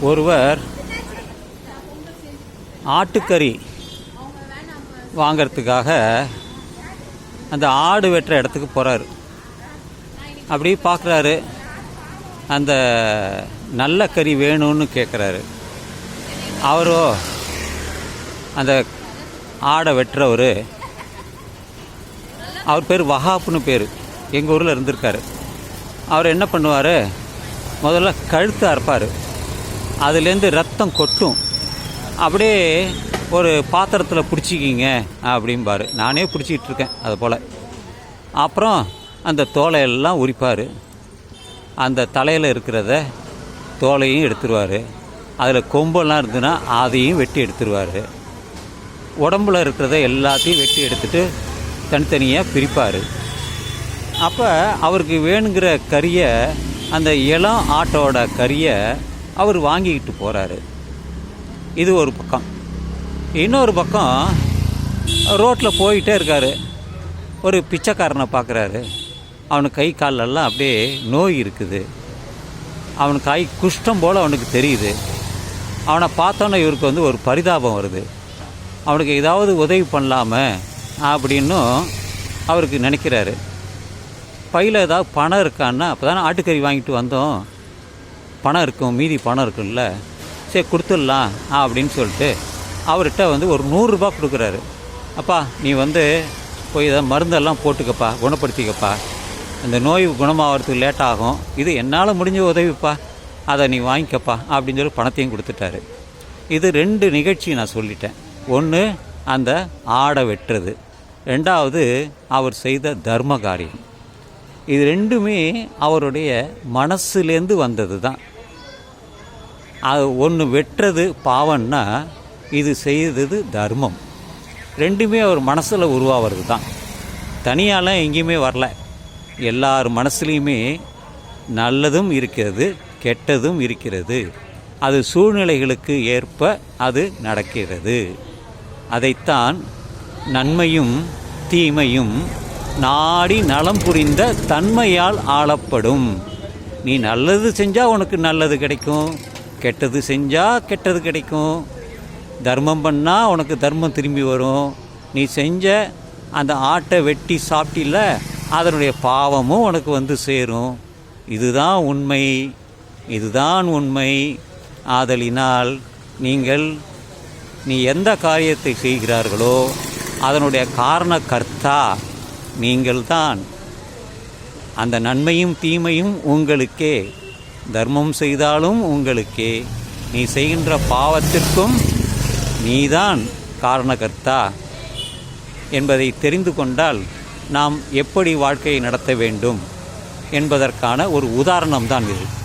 ஒருவர் ஆட்டுக்கறி வாங்கிறதுக்காக அந்த ஆடு வெட்டுற இடத்துக்கு போகிறாரு அப்படி பார்க்குறாரு. அந்த நல்ல கறி வேணும்னு கேட்குறாரு அவரோ அந்த ஆடை வெட்டுறவர் அவர் பேர் வஹாப்னு பேர். எங்கள் ஊரில் இருந்திருக்காரு. அவர் என்ன பண்ணுவார்? முதல்ல கழுத்து அறுப்பார். அதுலேருந்து ரத்தம் கொட்டும். அப்படியே ஒரு பாத்திரத்தில் பிடிச்சிக்கிங்க அப்படிம்பாரு. நானே பிடிச்சிக்கிட்டு இருக்கேன் அது போல். அப்புறம் அந்த தோலையெல்லாம் உரிப்பார். அந்த தலையில் இருக்கிறத தோலையும் எடுத்துருவார். அதில் கொம்பெல்லாம் இருந்ததுன்னா அதையும் வெட்டி எடுத்துருவார். உடம்புல இருக்கிறத எல்லாத்தையும் வெட்டி எடுத்துட்டு தனித்தனியாக பிரிப்பார். அப்போ அவருக்கு வேணுங்கிற கறியை அந்த இளம் ஆட்டோட கறியை அவர் வாங்கிக்கிட்டு போகிறாரு இது ஒரு பக்கம். இன்னொரு பக்கம் ரோட்டில் போயிட்டே இருக்காரு. ஒரு பிச்சைக்காரனை பார்க்குறாரு அவனுக்கு கை காலெல்லாம் அப்படியே நோய் இருக்குது. அவனுக்கு கை குஷ்டம் போல் அவனுக்கு தெரியுது. அவனை பார்த்தோன்னே இவருக்கு வந்து ஒரு பரிதாபம் வருது. அவனுக்கு ஏதாவது உதவி பண்ணலாமே அப்படின்னும் அவருக்கு நினைக்கிறாரு. பையில் ஏதாவது பணம் இருக்கான்னா அப்போ தானே ஆட்டுக்கறி வாங்கிட்டு வந்தோம். பணம் இருக்கும் மீதி பணம் இருக்குல்ல சரி கொடுத்துடலாம் அப்படின்னு சொல்லிட்டு அவர்கிட்ட வந்து ஒரு நூறுரூபா கொடுக்குறாரு. அப்பா நீ வந்து போய் ஏதாவது மருந்தெல்லாம் போட்டுக்கப்பா குணப்படுத்திக்கப்பா. இந்த நோய் குணமாகறதுக்கு லேட் ஆகும். இது என்னால் முடிஞ்ச உதவிப்பா. அதை நீ வாங்கிக்கப்பா அப்படின்னு சொல்லி பணத்தையும் கொடுத்துட்டாரு. இது ரெண்டு நிகழ்ச்சி நான் சொல்லிட்டேன். ஒன்று அந்த ஆடை வெட்டுறது. ரெண்டாவது அவர் செய்த தர்ம காரியம். இது ரெண்டுமே அவருடைய மனசுலேருந்து வந்தது தான் ஒன்று வெட்டுறது பாவம்னா இது செய்தது தர்மம். ரெண்டுமே அவர் மனசில் உருவாகிறது தான் தனியாலாம் எங்கேயுமே வரல. எல்லார் மனசுலேயுமே நல்லதும் இருக்கிறது கெட்டதும் இருக்கிறது. அது சூழ்நிலைகளுக்கு ஏற்ப அது நடக்கிறது. அதைத்தான் நன்மையும் தீமையும் நாடி நலம் புரிந்த தன்மையால் ஆளப்படும். நீ நல்லது செஞ்சால் உனக்கு நல்லது கிடைக்கும். கெட்டது செஞ்சால் கெட்டது கிடைக்கும். தர்மம் பண்ணால் உனக்கு தர்மம் திரும்பி வரும். நீ செஞ்ச அந்த ஆட்டை வெட்டி சாப்பிட்டில அதனுடைய பாவமும் உனக்கு வந்து சேரும். இதுதான் உண்மை. இதுதான் உண்மை. ஆதலினால் நீங்கள் நீ எந்த காரியத்தை செய்கிறார்களோ அதனுடைய காரண கர்த்தா நீங்கள்தான். அந்த நன்மையும் தீமையும் உங்களுக்கே. தர்மம் செய்தாலும் உங்களுக்கே. நீ செய்கின்ற பாவத்திற்கும் நீதான் காரணகர்த்தா என்பதை தெரிந்து கொண்டால் நாம் எப்படி வாழ்க்கையை நடத்த வேண்டும் என்பதற்கான ஒரு உதாரணம்தான் இது.